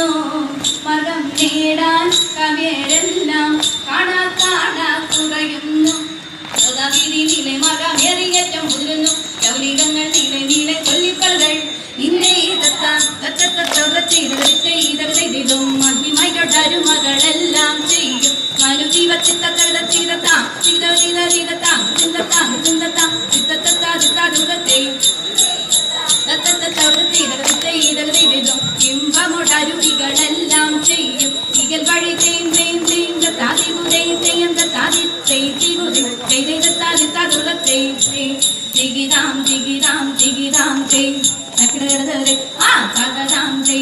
വന്നോ മതം നേടാൻ കവിയരെല്ലാം കാണാ കാണാ കുറയുന്നു സ്വതവിധി നില മകമേറിയേറ്റം മുതിരുന്നു ലൗലികങ്ങൾ നില നില ചൊല്ലിപ്പളുകൾ നിന്നെ ചെയ്ത തകതാന്തേ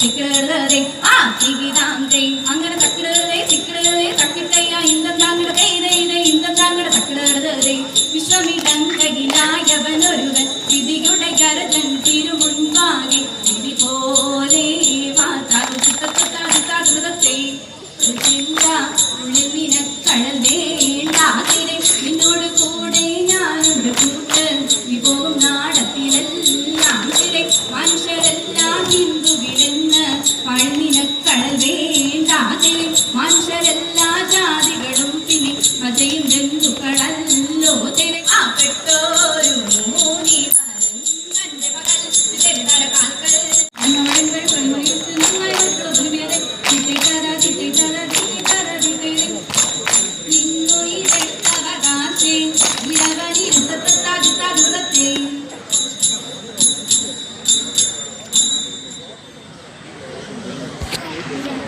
ചിക്കിടേ ആ ചികിതാന്തേ അങ്ങനെ തക്കിടേ ചിക്കിടേ തക്കിട്ടയ്യ ഇന്തന്താങ്ങട തേരേ ഇന്തന്താങ്ങട തക്കിടേ വിശ്വമിടങ്കടിലായവനൊരുവൻ വിധിയുടെ കരുതൻ തിരുമുൻപാകെ. വിധി പോലെ ചിത്തത്തെ ഉള്ളിൽ നിനക്കഴൽ വേണ്ടാതെ Gracias.